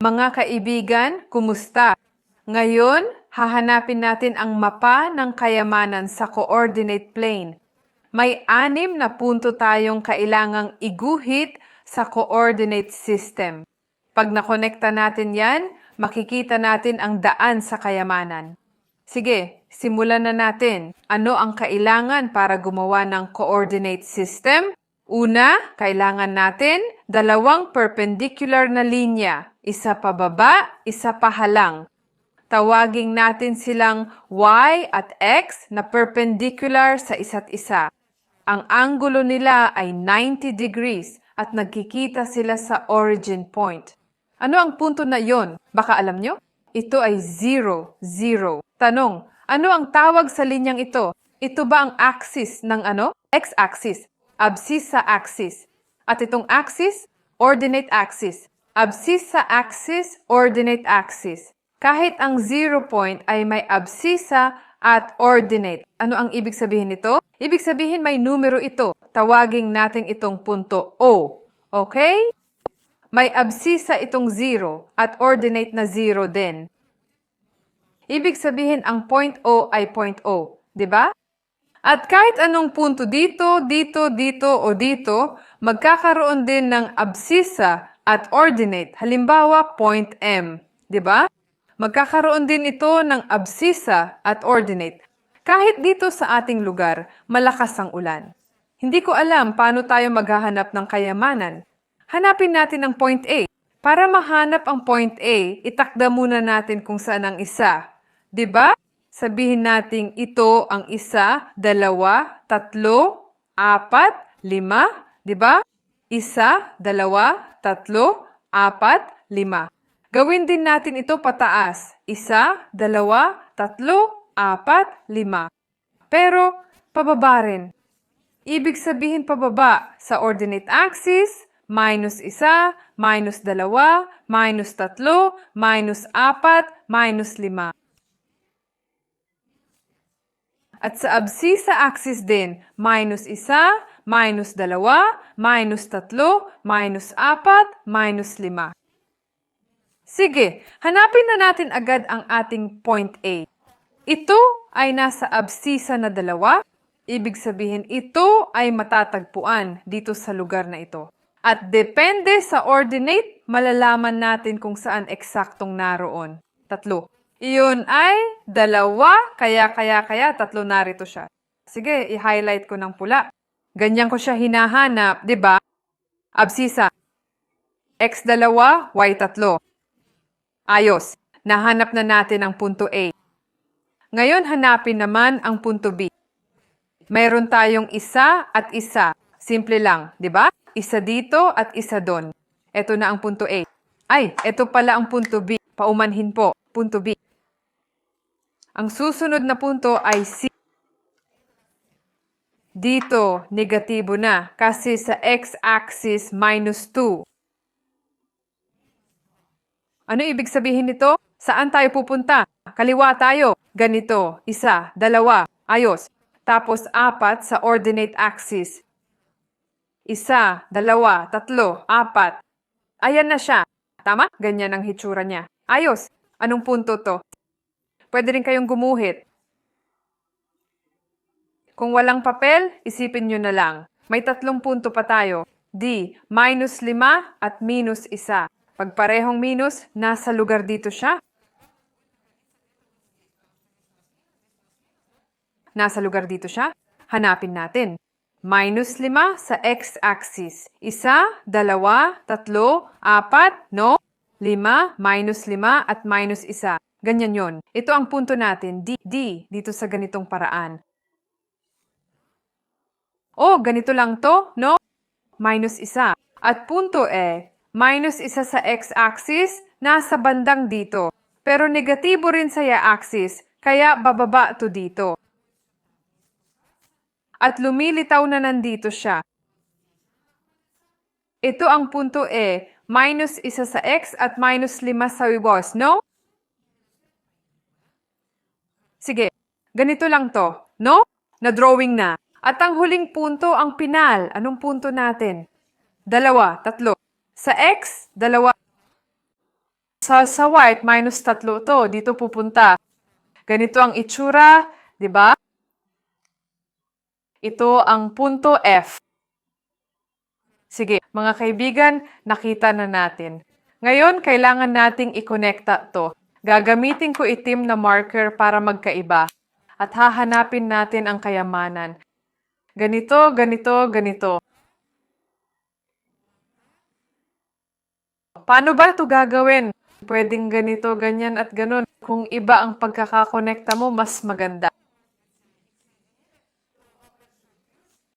Mga kaibigan, kumusta? Ngayon, hahanapin natin ang mapa ng kayamanan sa coordinate plane. May anim na punto tayong kailangang iguhit sa coordinate system. Pag nakonekta natin yan, makikita natin ang daan sa kayamanan. Sige, simulan na natin. Ano ang kailangan para gumawa ng coordinate system? Una, kailangan natin dalawang perpendicular na linya. Isa pababa, isa pahalang. Tawaging natin silang y at x na perpendicular sa isa't isa. Ang anggulo nila ay 90 degrees at nagkikita sila sa origin point. Ano ang punto na yon? Baka alam nyo? Ito ay 0, 0. Tanong, ano ang tawag sa linyang ito? Ito ba ang axis ng ano? X-axis, abscissa axis. At itong axis, ordinate axis. Abscissa axis, ordinate axis. Kahit ang zero point ay may abscissa at ordinate. Ano ang ibig sabihin nito? Ibig sabihin may numero ito. Tawaging natin itong punto O. Okay? May abscissa itong zero at ordinate na zero din. Ibig sabihin ang point O ay point O. 'di ba? At kahit anong punto dito, dito, dito o dito, magkakaroon din ng abscissa at ordinate. Halimbawa, point M. 'di ba? Magkakaroon din ito ng abscissa at ordinate. Kahit dito sa ating lugar, malakas ang ulan. Hindi ko alam paano tayo maghahanap ng kayamanan. Hanapin natin ang point A. Para mahanap ang point A, itakda muna natin kung saan ang isa. 'Di ba? Sabihin nating ito ang isa, dalawa, tatlo, apat, lima, 'di ba? Isa, dalawa, tatlo, apat, lima. Gawin din natin ito pataas. Isa, dalawa, tatlo, apat, lima. Pero pababa rin. Ibig sabihin pababa sa ordinate axis, minus isa, minus dalawa, minus tatlo, minus apat, minus lima. At sa abscissa axis din, minus isa, minus dalawa, minus tatlo, minus apat, minus lima. Sige, hanapin na natin agad ang ating point A. Ito ay nasa abscissa na dalawa. Ibig sabihin, ito ay matatagpuan dito sa lugar na ito. At depende sa ordinate, malalaman natin kung saan eksaktong naroon. Tatlo. Iyon ay dalawa, kaya kaya kaya tatlo narito siya. Sige, i-highlight ko ng pula. Ganyan ko siya hinahanap, 'di ba? Absisa. X dalawa, Y tatlo. Ayos. Nahanap na natin ang punto A. Ngayon hanapin naman ang punto B. Mayroon tayong isa at isa. Simple lang, 'di ba? Isa dito at isa doon. Ito na ang punto A. Ay, ito pala ang punto B. Paumanhin po, punto B. Ang susunod na punto ay C. Dito, negatibo na kasi sa x-axis minus 2. Ano ibig sabihin nito? Saan tayo pupunta? Kaliwa tayo. Ganito, isa, dalawa, ayos. Tapos apat sa ordinate axis. Isa, dalawa, tatlo, apat. Ayan na siya. Tama? Ganyan ang hitsura niya. Ayos. Anong punto to? Pwede rin kayong gumuhit. Kung walang papel, isipin nyo na lang. May tatlong punto pa tayo. D, minus lima at minus isa. Pag parehong minus, nasa lugar dito siya. Nasa lugar dito siya. Hanapin natin. Minus lima sa x-axis. Isa, dalawa, tatlo, apat, no? Lima, minus lima, at minus isa. Ganyan yon. Ito ang punto natin, D, D, dito sa ganitong paraan. Oh, ganito lang to, no? Minus isa. At punto E, minus isa sa x-axis, nasa bandang dito. Pero negatibo rin sa y-axis, kaya bababa to dito. At lumilitaw na nandito siya. Ito ang punto E, minus isa sa x at minus lima sa y, no? Sige, ganito lang to, no? Na-drawing na. At ang huling punto, ang pinal. Anong punto natin? Dalawa, tatlo. Sa x, dalawa. Sa, sa white, minus tatlo to. Dito pupunta. Ganito ang itsura, di ba? Ito ang punto F. Sige, mga kaibigan, nakita na natin. Ngayon, kailangan nating i-connecta to. Gagamitin ko itim na marker para magkaiba. At hahanapin natin ang kayamanan. Ganito, ganito, ganito. Paano ba ito gagawin? Pwedeng ganito, ganyan at ganun. Kung iba ang pagkakakonekta mo, mas maganda.